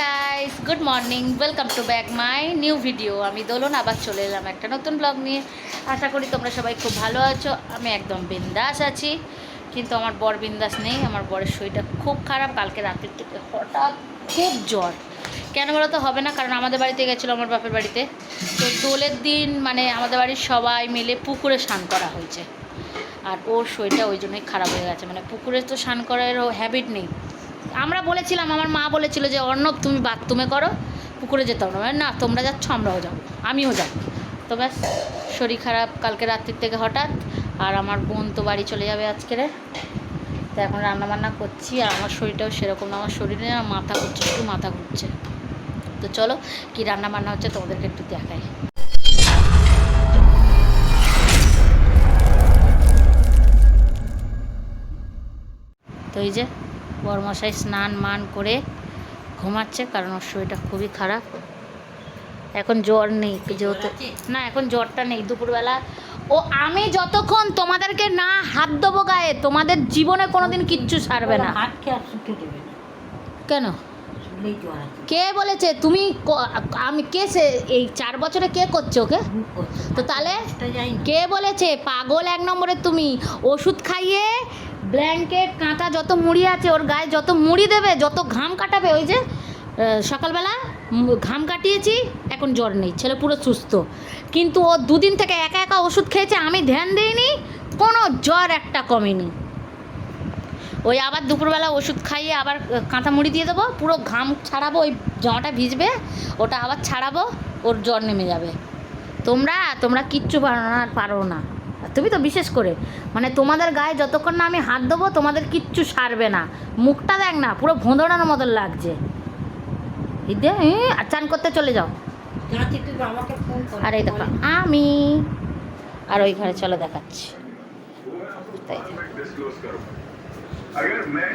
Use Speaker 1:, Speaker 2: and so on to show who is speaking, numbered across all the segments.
Speaker 1: Guys good morning welcome to back my new video আমি দোলন, আবার চলে এলাম একটা নতুন ব্লগ নিয়ে। আশা করি তোমরা সবাই খুব ভালো আছো। আমি একদম বিন্দাস আছি, কিন্তু আমার বর বিন্দাস নেই। আমার বরের শরীরটা খুব খারাপ। কালকে রাতের থেকে হঠাৎ খুব জ্বর। কেন বলো তো? হবে না, কারণ আমাদের বাড়িতে গেছিল আমার বাপের বাড়িতে। তো দোলের দিন মানে আমাদের বাড়ির সবাই মিলে পুকুরে স্নান করা হয়েছে। আর ওর শরীরটা ওই জন্যই খারাপ হয়ে গেছে। মানে পুকুরে তো স্নান করার হ্যাবিট নেই। আমরা বলেছিলাম, আমার মা বলেছিল যে, অর্ণব, তুমি বাথরুমে করো, পুকুরে যেতে হবে না। না, তোমরা যাচ্ছ, আমরাও যাব, আমিও যাব। তো ব্যাস, শরীর খারাপ কালকে রাত্রির থেকে হঠাৎ, আর আমার বোন তো বাড়ি চলে যাবে আজকের তো এখন রান্নাবান্না করছি, আর আমার শরীরটাও সেরকম আমার শরীরে না মাথা ঘুরছে, শুধু মাথা ঘুরছে। তো চলো, কি রান্না বান্না হচ্ছে তোমাদেরকে একটু দেখাই। তো এই যে বরমশাই স্নান মান করে ঘুমাচ্ছে কারণ ওর শরীরটা খুবই খারাপ। এখন জ্বর নেই যেহেতু না এখন জ্বরটা নেই দুপুরবেলা। ও আমি যতক্ষণ তোমাদেরকে না হাত দেবো গায়ে তোমাদের জীবনে কোনোদিন কিচ্ছু সারবে না। কেন? কে বলেছে? তুমি আমি কে সে এই চার বছরে কে করছে ওকে? তো তাহলে কে বলেছে? পাগল এক নম্বরে তুমি। ওষুধ খাইয়ে ব্ল্যাঙ্কেট, কাঁটা, যত মুড়ি আছে, ওর গায়ে যত মুড়ি দেবে, যত ঘাম কাটাবে, ওই যে সকালবেলা ঘাম কাটিয়েছি, এখন জ্বর নেই, ছেলে পুরো সুস্থ। কিন্তু ও দুদিন থেকে একা একা ওষুধ খেয়েছে, আমি ধ্যান দিইনি, কোনো জ্বর একটা কমেনি। ওই আবার দুপুরবেলা ওষুধ খাইয়ে আবার কাঁথা মুড়ি দিয়ে দেবো, পুরো ঘাম ছাড়াবো, ওই জামাটা ভিজবে, ওটা আবার ছাড়াবো, ওর জ্বর নেমে যাবে। তোমরা তোমরা কিচ্ছু পারো না পারো না। তুমি তো বিশেষ করে। মানে তোমাদের গায়ে যতক্ষণ না আমি হাত দেবো তোমাদের কিচ্ছু সারবে না। মুখটা দেখ না পুরো ভোঁদড়ানোর মতন লাগছে। আর চান করতে চলে যাও। আর এই দেখো আমি আর ওই ঘরে চলো দেখাচ্ছি। তাই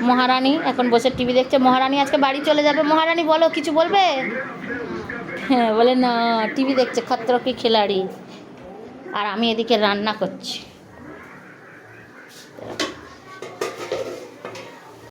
Speaker 1: মহারানী এখন বসে টিভি দেখছে। মহারানী আজকে বাড়ি চলে যাবে। মহারানী বলো কিছু বলবে? হ্যাঁ বলে না টিভি দেখছে খতর কি খিলাড়ি। আর আমি এদিকে রান্না করছি।